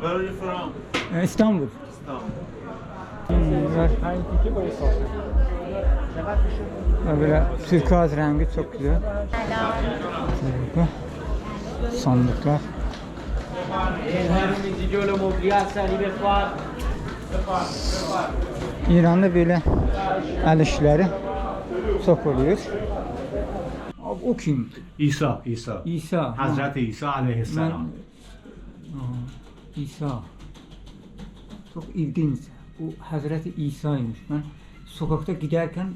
Where are you from? Ee, İstanbul. İstanbul. Hmm, var. Ve Böyle turkuaz rengi çok güzel. Şöyle sandıklar. İran'da böyle el işleri çok oluyor. Abi o kim? İsa, İsa. İsa. ha. Hazreti İsa aleyhisselam. Ben- İsa. Çok ilginç. Bu Hazreti İsa'ymış. Ben sokakta giderken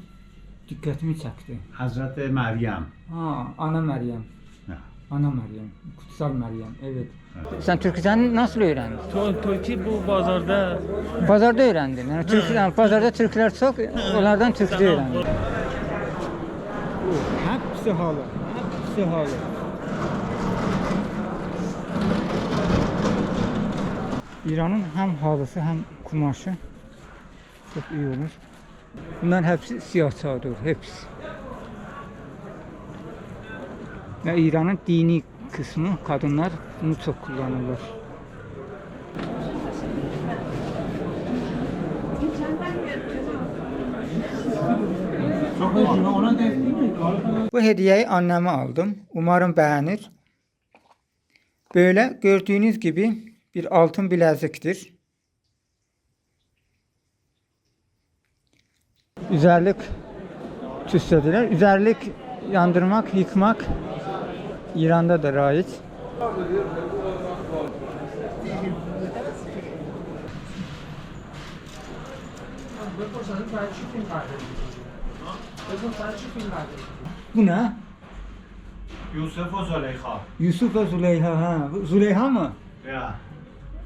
dikkatimi çekti. Hazreti Meryem. Ha, Ana Meryem. Ha. Ana Meryem. Kutsal Meryem. Evet. Sen Türkçeni nasıl öğrendin? Türkiye bu pazarda Pazarda öğrendin. Yani Türk, yani pazarda Türkler çok, onlardan Türkçe öğrendin. Hepsi halı. Hepsi halı. İran'ın hem halısı hem kumaşı çok iyi olur. Bunların hepsi siyah çadır, hepsi. Ve İran'ın dini kısmı kadınlar bunu çok kullanırlar. Bu hediyeyi anneme aldım. Umarım beğenir. Böyle gördüğünüz gibi bir altın bileziktir. Üzerlik süslediler. Üzerlik yandırmak, yıkmak İran'da da raiç. Bu ne? Yusuf ve Züleyha. Yusuf ve Züleyha ha. Züleyha mı? Ya.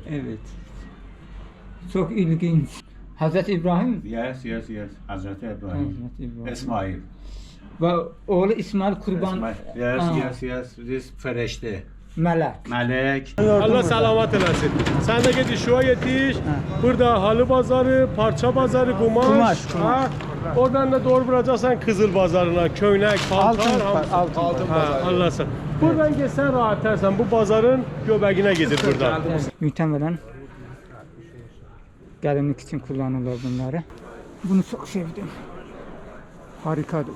Evet. Çok ilginç. Hazreti İbrahim Yes, yes, yes. Hazreti İbrahim. Hazreti İbrahim. İsmail. ve oğlu İsmail kurban İsmail. Yes, Aa, yes, yes. This ferişte. melek. Melek. Allah selamet eylesin. Sen de git işe yetiş. Burada halı pazarı, parça pazarı, kumaş. Kumaş, kumaş. Ha. Oradan da doğru vuracaksan Kızıl pazarına, köynek, paltar. Altın, hamsi. altın. altın. Ha, Allah sen. Buradan geçsen rahat edersen bu pazarın göbeğine gelir buradan. Muhtemelen gelinlik için kullanırlar bunları. Bunu çok sevdim. Harikadır.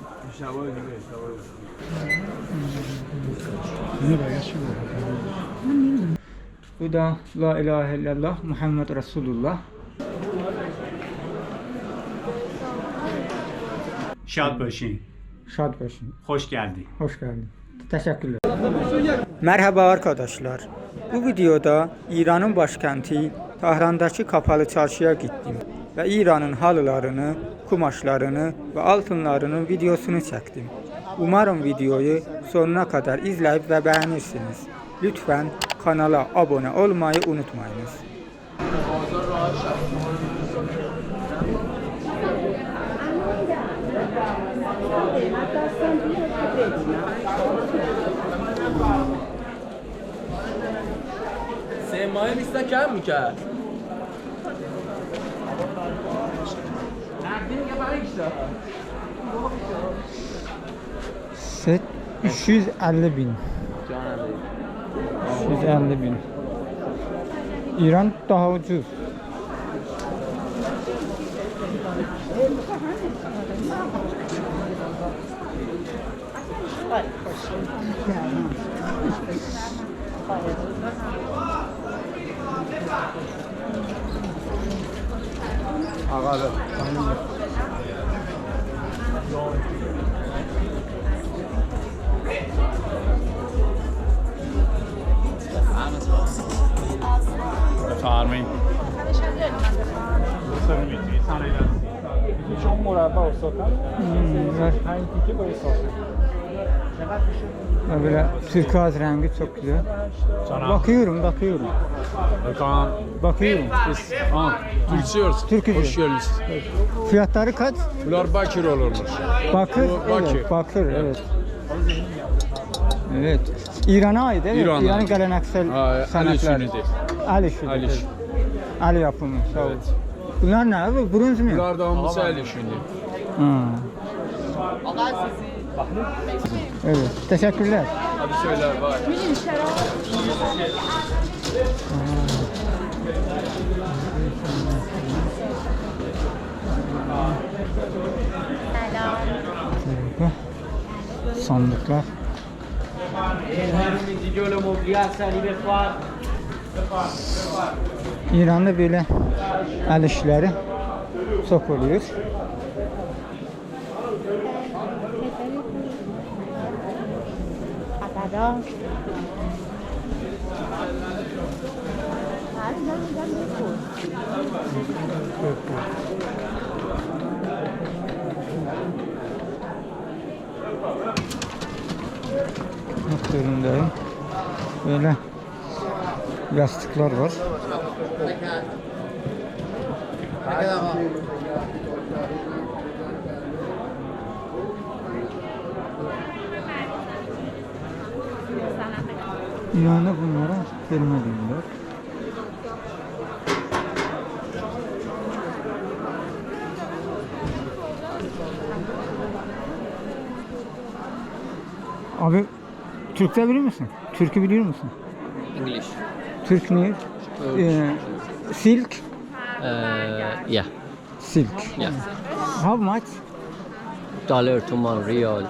Bu da La ilahe illallah Muhammed Resulullah. Şadbaşı. Şad başın. Hoş geldin. Hoş geldin. Teşekkürler. Merhaba arkadaşlar. Bu videoda İran'ın başkenti Tahran'daki kapalı çarşıya gittim ve İran'ın halılarını, kumaşlarını ve altınlarının videosunu çektim. Umarım videoyu sonuna kadar izleyip ve beğenirsiniz. Lütfen kanala abone olmayı unutmayınız. کم میکرد نقدی میگه پنج تا Set 350 bin. جانم 350 bin. İran daha ucuz. Aga be. Çağırmayın. Diciamo ora, posso? Mm, anche chi vuoi soffrire? Böyle turkuaz rengi çok güzel. Bakıyorum, bakıyorum. Kaan, Bakıyorum. ha, Türkçüyoruz. Türkçe. Hoş geldiniz. Fiyatları kaç? Bunlar Bakır olurmuş. Bakır. Bu bakır. Evet, bakır, evet. Evet. İran'a ait değil mi? İran'a İran'ın geleneksel Ha, sanatları. El işidir. El işi. El yapımı. Sağ ol. Bunlar ne abi? Bronz mu? Bunlar da hamısı el işinde. Ha. Evet. Teşekkürler. Hadi şöyle bak. Sandıklar. İran'da böyle el işleri çok oluyor. ya. Mutlu önündeyim. Böyle yastıklar var. Ne kadar İran'da bunlara kelime diyorlar. Abi Türkçe bilir misin? Türkü biliyor musun? English Türk ne? Ee, silk. uh, Yeah Silk. Yeah How much? Dollar, tuman, riyal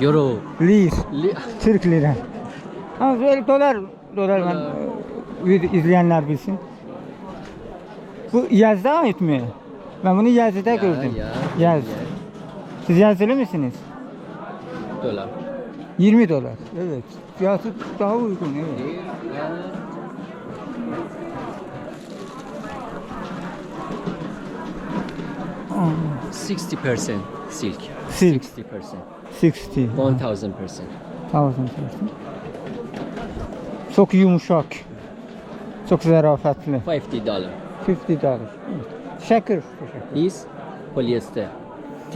Euro Lir. Li Türk lira. Ha böyle dolar dolar ben e, izleyenler bilsin. Bu Yazı'da ait mi? Ben bunu Yazı'da gördüm. ya, Yaz. Siz yazılı mısınız? Dolar 20 dolar. Evet. Fiyatı daha uygun. Evet. Aa, 60% silk Silk 60% 60. 1000% Thousand percent. Çok yumuşak. Çok zarafetli. 50 dollar 50 dolar. Teşekkür. Teşekkür. This polyester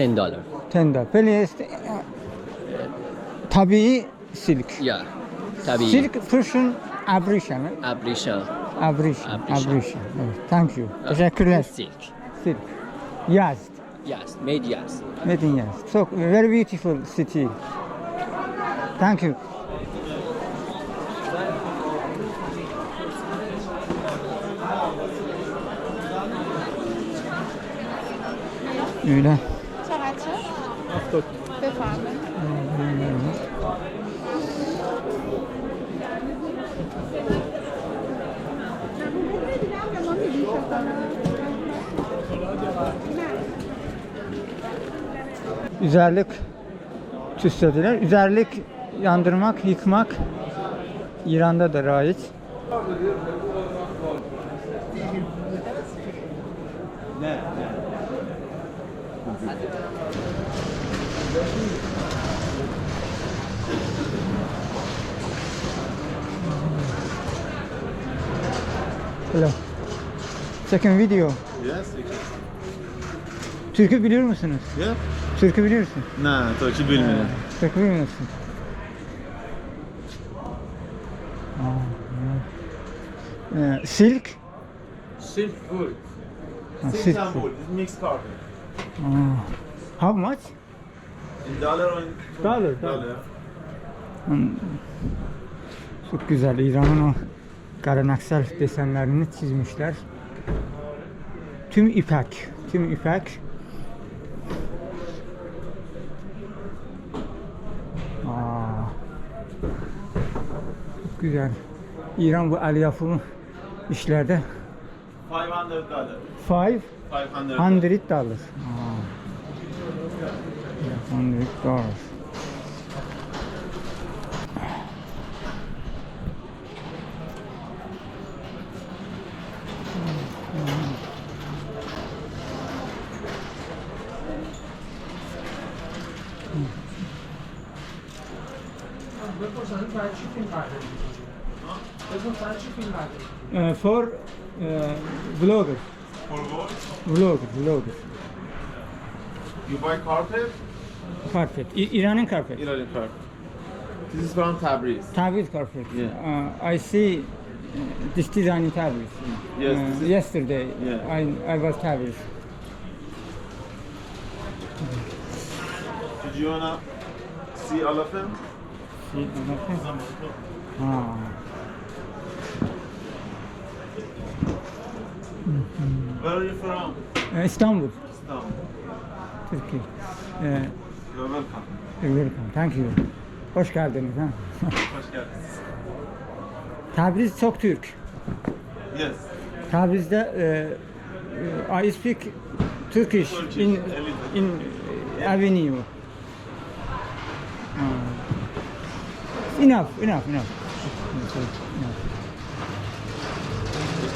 10 dollar 10 dolar. Polyester. Tabii silk. Yeah Tabii Silk Persian abrişan. Abrişan Abrişan. Abrişan. Evet. Thank you. Teşekkürler. Silk Silk. Yaz. Yes made yes Medin Yaz. Çok very beautiful city. Thank you. Öyle. Saatçi? Üzerlik tüslediler. Üzerlik yandırmak, yıkmak İran'da da raiç. Ne? Hello. Second video. Yes. Türkü biliyor musunuz? Yeah. Türkü biliyorsun. Ne, Türkçe bilmiyorum. Türkü bilmiyorsun. Aa, evet. Ee, silk. Silk wool. Ha, Silk silk. and wool, it's mixed carpet. How much? In dollar or in Dollar, dollar. Hmm. Çok güzel. İran'ın o geleneksel desenlerini çizmişler. Tüm ipek. Tüm ipek. Aa. Çok güzel. İran bu el yapımı işlerde 500 dollar. 500 500 dollars. Aa. 100 dollars. Uh, for uh, vloggers. For what? Vlogger, vlogger. You buy carpet? Carpet. İ- İran'ın carpet. Iranian carpet. This is from Tabriz. Tabriz carpet. Yeah. Uh, I see uh, this design in Tabriz. Yes, Uh, this is- yesterday Yeah. I, I was Tabriz. Did you wanna see all of them? See, Ha. Where are you from? Uh, İstanbul, Istanbul. Türkiye. Uh, You're welcome. Welcome. Thank you. Hoş geldiniz. Ha? Hoş geldiniz. Tabriz çok Türk. Yes. Tabriz'de e, I speak Turkish Turkish, in in avenue. Ha. Enough, enough, enough.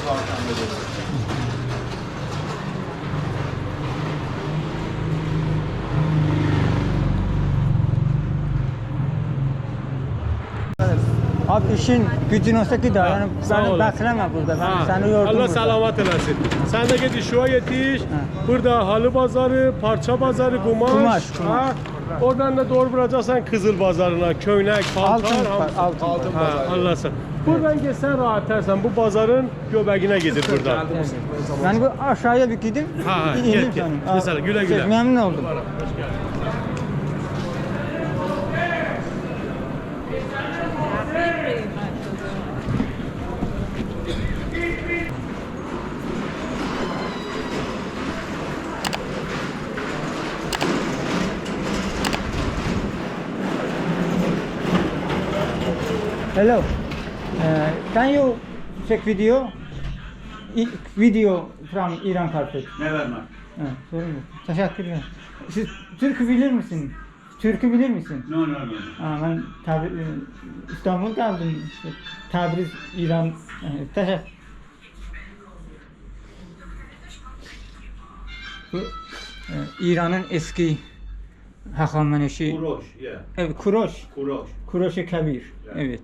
Enough. Abi işin gücün olsa ki daha yani beni bekleme burada. Ha, seni yordum Allah burada. selamet eylesin. Sen de git şuna yetiş. Burada halı pazarı, parça pazarı, kumaş. Kumaş, kumaş. Ha, Oradan da doğru vuracaksan Kızıl pazarına, köynek, paltar. Altın, hamsi. altın. altın. Ha, Allah sen. Buradan geçsen rahat edersen bu pazarın göbeğine gidip buradan. Yani bu aşağıya bir gidip Ha, ha, git. sanırım. Mesela güle Şey, güle. Memnun oldum. Hello. Uh, can you check video? I- video from Iran carpet. Never mind. Ha, sorun yok. Teşekkürler. Siz Türk'ü bilir misin? Türk'ü bilir misin? No, no, no. Ha, ben tabi, e, İstanbul geldim. İşte, Tabriz, İran. E, teşekkür. Bu e, İran'ın eski Hakamneşi. Kuroş, yeah. Evet, Kuroş. Kuroş. Kuroş-ı Kabir. Evet.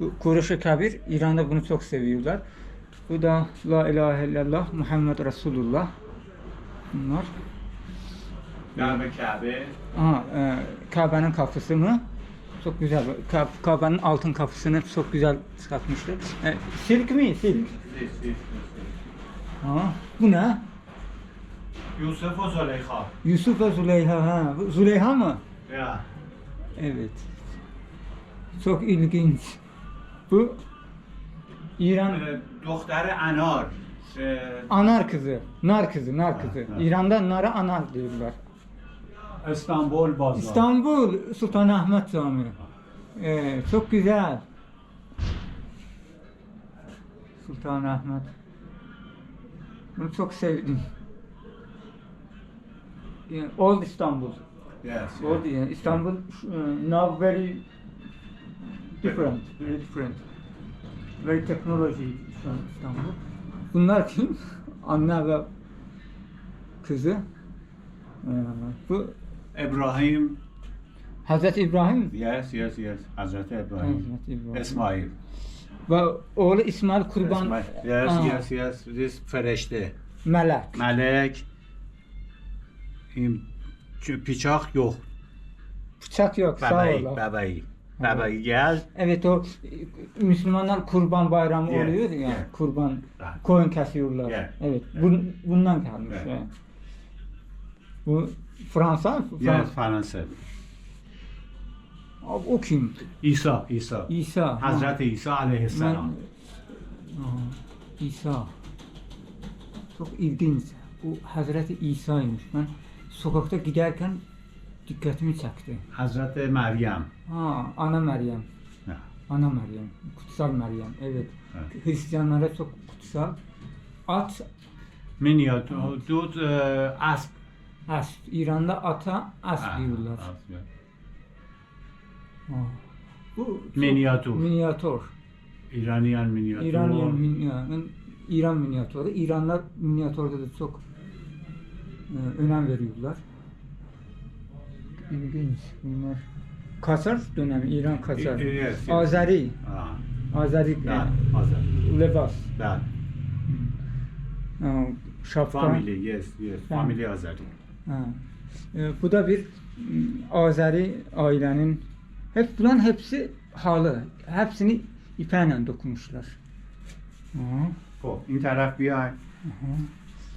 Bu Kuroş-ı Kabir İran'da bunu çok seviyorlar. Bu da La ilahe illallah Muhammed Resulullah. Bunlar. Kabe Kabe. Aha, e, Kabe'nin kapısı mı? Çok güzel. Ka- Kabe'nin altın kapısını çok güzel çıkartmışlar. E, silk mi? Silk. Ha, bu ne? Yusuf o Züleyha. Yusuf ve Züleyha. Ha. Züleyha mı? Yeah. Evet. Çok ilginç. Bu İran Ee, Doktor Anar. Ee, anar kızı, nar kızı, nar kızı. İran'da nara anar diyorlar. İstanbul Bazar. İstanbul Sultanahmet Camii. Ee, çok güzel. Sultanahmet. Bunu çok sevdim. Yani Old İstanbul. Yes. Old yani İstanbul uh, now very different, very different. Very technology şu an İstanbul. Bunlar kim? Anne ve kızı. Ee, bu İbrahim. Hazreti İbrahim Yes, yes, yes. Hazreti İbrahim. Hazreti İbrahim. İsmail. ve oğlu İsmail Kurban İsmail. Yes, Aa, yes, yes. This ferişte. melek. Melek. Bıçak yok. Bıçak yok sağ Bebeği, ol. bebeği. Bebeği gel. Evet o e, Müslümanlar kurban bayramı Yeah, oluyor ya yeah. kurban Right. koyun kesiyorlar. Yeah, Evet bun, bundan kalmış. Yeah. yani. Bu Fransa, Fransa. Fransa. Abi, o kim? İsa, İsa. İsa. ha. Hazreti İsa Ben, aleyhisselam. Aa, İsa. Çok ilginç. Bu Hazreti İsa'ymış. Ben sokakta giderken dikkatimi çekti. Hazreti Meryem. Ha, Ana Meryem. Ha. Ana Meryem. Kutsal Meryem. Evet. Evet. Hristiyanlara çok kutsal. At, Minyatür, dut, e, asp. asp. İran'da ata asp Ha, diyorlar. asp. Ha. Bu Minyatür. Minyatür. İraniyan minyatür. İraniyan minyatür. İran minyatürü. İranlar minyatürde de çok e, önem veriyorlar. İlginç bunlar. Kasar dönemi, İran Kasar. Üniversite. Azeri. Ha. Azeri. Ben, Azeri. Levas. Ben. Şapka. Family, yes, yes. Family Azeri. Ha. E, bu da bir Azeri ailenin hep bunların hepsi halı. Hepsini ipeyle dokunmuşlar. Hı. Bu, in bir ay.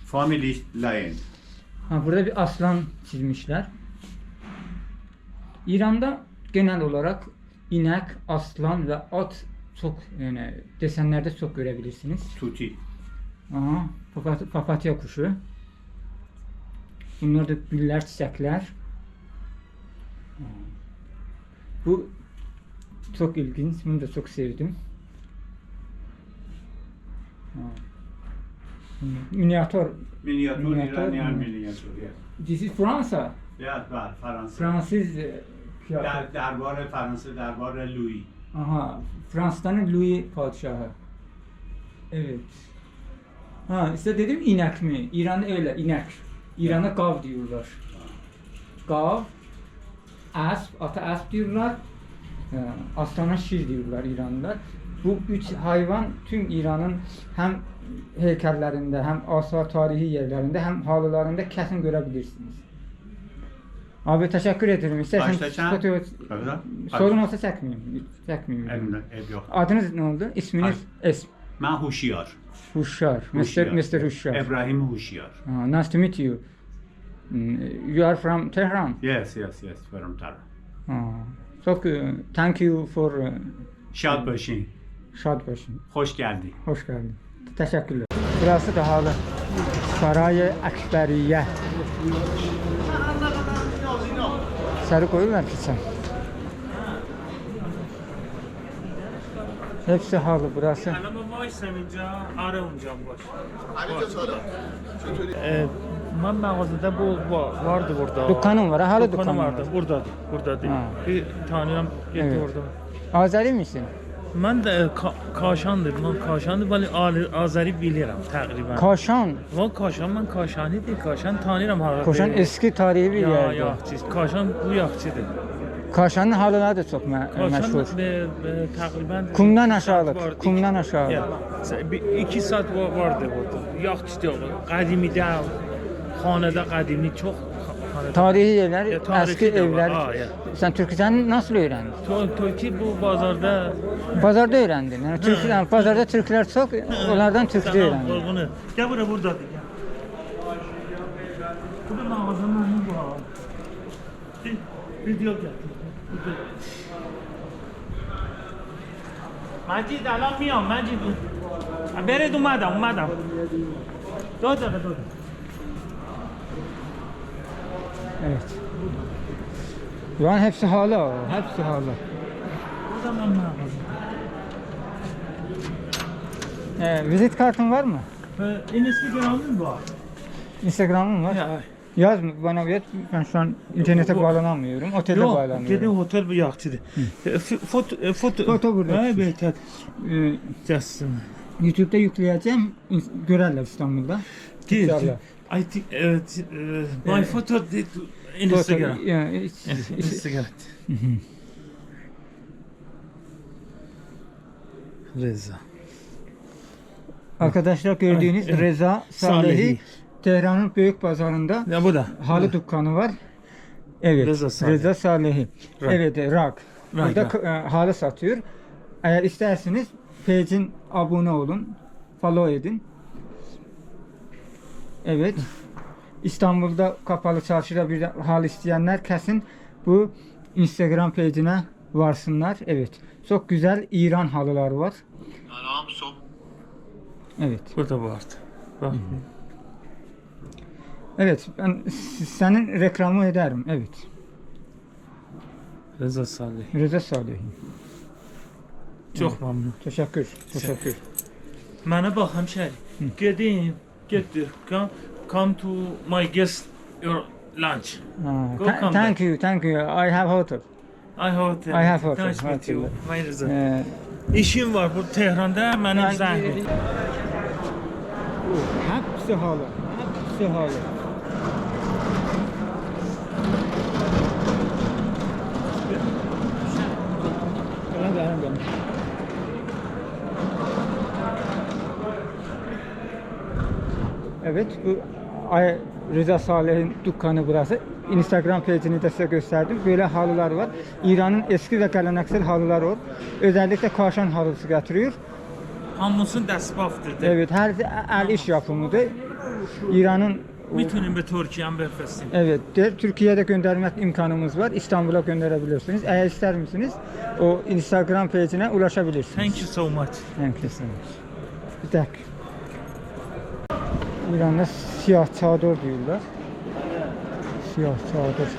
Family lion. Ha, burada bir aslan çizmişler. İran'da genel olarak inek, aslan ve at çok yani desenlerde çok görebilirsiniz. Tuti. Aha, papat- papatya kuşu. Bunlar da güller, çiçekler. Bu çok ilginç. Bunu da çok sevdim. Miniatür. Miniatür, Miniatür, İranyan miniatür. yes. This is Fransa. Var Fransa. Fransız e. در دربار فرانسه دربار لویی Aha, Fransa'nın Louis padişahı. Evet. Ha, işte dedim inek mi? İran'da öyle inek. İran'da gav diyorlar. Gav, asp, ata asp diyorlar. Ee, Aslana şir diyorlar İranlılar. Bu üç hayvan tüm İran'ın hem heykellerinde hem asla tarihi yerlerinde hem halılarında kesin görebilirsiniz. Abi teşekkür ederim. İstersen Kaçta çan? foto Öyle. sorun olsa çekmeyeyim. Çekmeyeyim. Elimde ev yok. Adınız ne oldu? İsminiz? Es. Ben Huşiyar. Huşar. Mr. Mr. Huşar. İbrahim Huşiyar. Ah, nice to meet you. Mm, You are from Tehran. Yes, yes, yes. From Tara. Ah, Çok uh, thank you for uh, Şad başın. Şadbaşın. Hoş geldin. Hoş geldin. Teşekkürler. Burası da halı. Sarayı Ekberiye. Sarı koyuyorlar kesin. Hepsi halı burası. Ee, ben mağazada bu vardı burada. Dükkanım var, halı dükkanım, dükkanım vardı. Buradadır, buradadır. Ha. Bir tanıyorum, gitti evet. orada. Azeri misin? Ben de ka Kaşan'dır. Ben Kaşan'dır. Ben Ali- Azeri bilirim təqribən. Kaşan. Va Kaşan ben Kaşanidir. Kaşan tanıyorum. Kaşan eski tarihi bir ya, yerdir. yaxçı. Kaşan bu yaxçıdır. Kaşanın halıları da çok me- Kaşan meşhur. be, təqribən Kumdan saat aşağılık, vardı. kumdan aşağılık. Ya, bir, iki saat va- vardı orada. Yaxçıdır. Qədimidə xanədə qədimi çox xanədə. Tarihi evler, Ya, eski şey evler. Ha. Sen Türkçeden nasıl öğrendin? Tu- bu pazarda Pazarda öğrendin. Yani Türk, yani pazarda Türkler çok, onlardan Türkçe Sana öğrendin. bunu. Gel buraya burada. de, Bu da namazından ne bu video gel. Video. Macit alam miyam Macit. Beret umadam umadam. Dört dakika dört dakika. Evet. An hepsi halı, o, hepsi halı. Burada ben mağaza. Ee, vizit kartın var mı? Ve En eski gramın bu. Instagram'ın var. Ya. Yaz bana bir, ben şu an internete bağlanamıyorum, otelde Yok, bağlanıyorum. gedin otel bu yaxçıdır. E, f- Foto, e, foto, Foto burada. Ha, behter. Ee. YouTube'da yükleyeceğim, görerler İstanbul'da. Değil. I think evet, e, my Evet. photo did Instagram. Foto- yani, hiç- hiç- Instagram. Reza. Arkadaşlar gördüğünüz Evet. Reza Salehi Salehi. Tehran'ın büyük pazarında Ya bu da. halı dükkanı var. Evet. Reza Salehi. Reza Salehi. Rak. Evet, e, Rak. Rak, Burada Rak. e, halı satıyor. Eğer isterseniz page'in abone olun. Follow edin. Evet. İstanbul'da kapalı çarşıda bir hal isteyenler kesin bu Instagram page'ine varsınlar. Evet. Çok güzel İran halılar var. Evet. Burada vardı. Bak. Evet. Ben senin reklamı ederim. Evet. Reza Salih. Reza Salih. Çox memnun. Teşekkür. Teşekkür. Mənə bax həmşəri. Gedim getdir. Come, come to my guest your lunch. Ha, Go tha- come thank back. you. Thank you. I have hotel. I hotel. I have hotel, Nice meet you. May Reza. Ee, İşim var bu Tehran'da mənim Ben- zəng vur. hepsi halı. Hepsi halı. Gelen gelen Evet bu Rıza Saleh'in dükkanı burası. Instagram page'ini de size gösterdim. Böyle halılar var. İran'ın eski ve geleneksel halıları var. Özellikle kaşan halısı getiriyor. Hamısı dəsbaftdır. Evet, her şey, el iş yapımıdır. İran'ın Bütünün bir Türkiye'nin bir festim. Evet, Türkiye'de göndermek imkanımız var. İstanbul'a gönderebilirsiniz. Eğer ister misiniz o Instagram page'ine ulaşabilirsiniz. Thank you so much. Thank you so much. Bir dakika. İran'da siyah çadır diyorlar. Siyah çadır.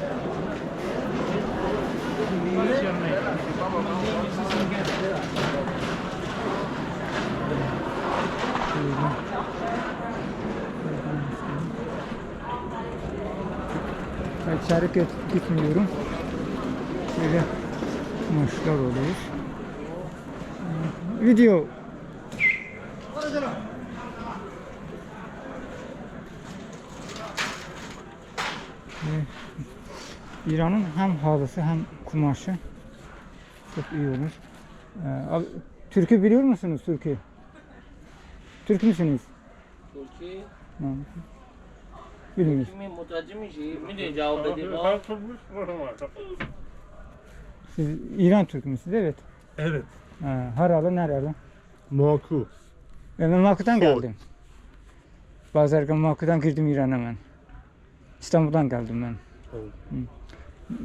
Ben içeri git- gitmiyorum. Böyle maçlar oluyor. Video. İran'ın hem halısı hem kumaşı çok iyi olur. Ee, abi, türkü biliyor musunuz türkü? Türk müsünüz? Türkü. Bilmiyoruz. Siz İran Türk müsünüz? Evet. Evet. Ee, haralı nerede? Maku. Ben Maku'dan geldim. Bazı erken Maku'dan girdim İran'a ben. İstanbul'dan geldim ben. Evet. Hı.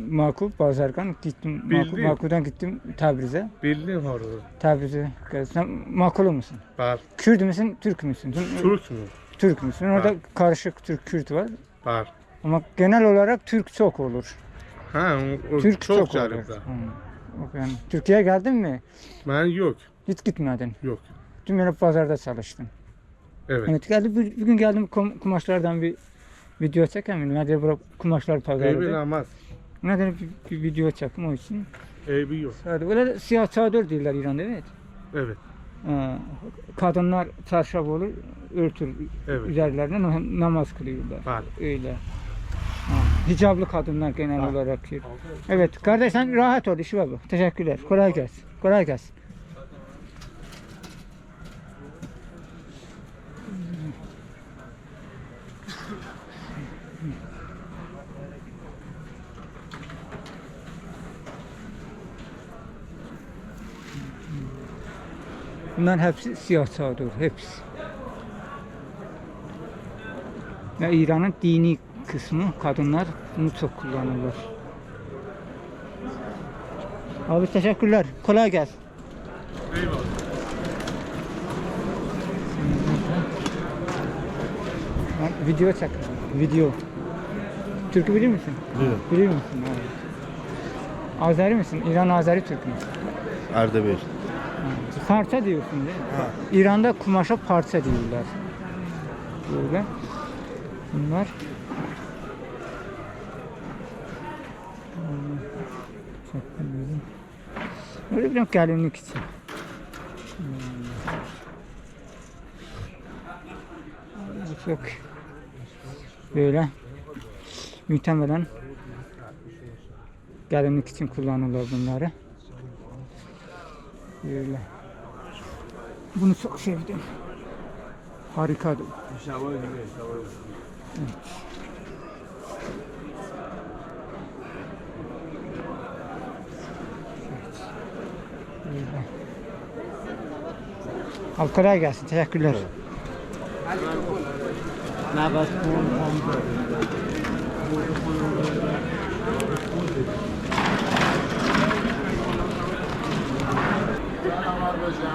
Maku, Bazargan gittim. Maku, Bildim. Maku'dan gittim Tebriz'e. Bildim orada. Tebriz'e geldim. Sen Makulu musun? Var. Kürt müsün, Türk müsün? Türk mü? Türk müsün? Orada karışık Türk, Kürt var. Var. Ama genel olarak Türk çok olur. Ha, o, Türk çok, çok olur. Yani Türkiye'ye geldin mi? Ben yok. Hiç gitmedin. Yok. Tüm yere pazarda çalıştın. Evet. Evet geldi bir, bir gün geldim kum- kumaşlardan bir video çekeyim. Ne diye bırak kumaşlar Eybi pazarda. namaz. Ne diye bir, video çektim o için. Eybi yok. Sadece öyle siyah çadır diyorlar İran'da evet. Evet. Ee, kadınlar çarşaf olur, örtür Evet. üzerlerine nam- namaz kılıyorlar. Var. Öyle. Ha, Hicablı kadınlar genel olarak. Evet kardeş sen rahat ol işi baba. Teşekkürler. Kolay gelsin. Kolay gelsin. Bunların hepsi siyah çadır, hepsi. Ve İran'ın dini kısmı kadınlar bunu çok kullanırlar. Abi teşekkürler. Kolay gelsin. Eyvallah. Ben video çek. Video. Türkü bilir misin? Biliyorum. Misin? Evet. Azeri misin? İran Azeri Türk mü? Ardebil. Parça diyorsun değil mi? İran'da kumaşa parça diyorlar. Böyle. Bunlar. Böyle bir gelinlik için. Çok böyle muhtemelen gelinlik için kullanırlar bunları. Böyle. Bunu çok sevdim. Harikadır. Evet. Al kolay gelsin. Teşekkürler.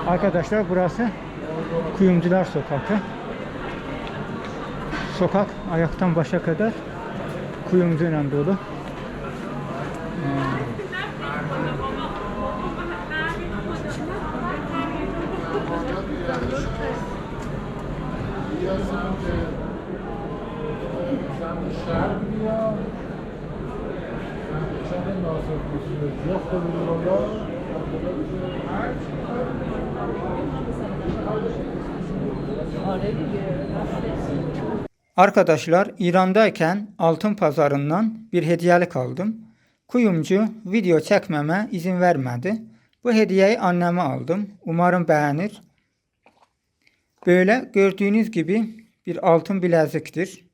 Arkadaşlar burası Kuyumcular Sokakı. Sokak ayaktan başa kadar kuyumcuyla dolu. Arkadaşlar İran'dayken altın pazarından bir hediyelik aldım. Kuyumcu video çekmeme izin vermedi. Bu hediyeyi anneme aldım. Umarım beğenir. Böyle gördüğünüz gibi bir altın bileziktir.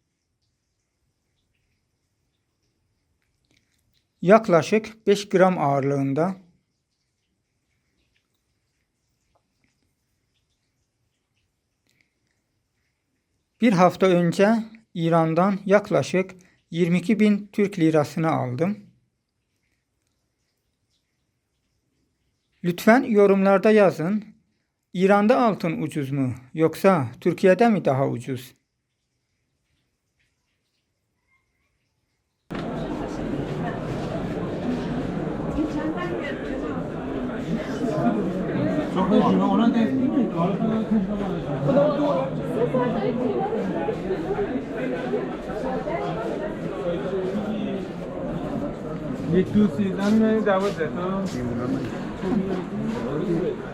Yaklaşık 5 gram ağırlığında. Bir hafta önce İran'dan yaklaşık 22 bin Türk lirasını aldım. Lütfen yorumlarda yazın. İran'da altın ucuz mu yoksa Türkiye'de mi daha ucuz? Çok اونا دستیمه حالا تو یک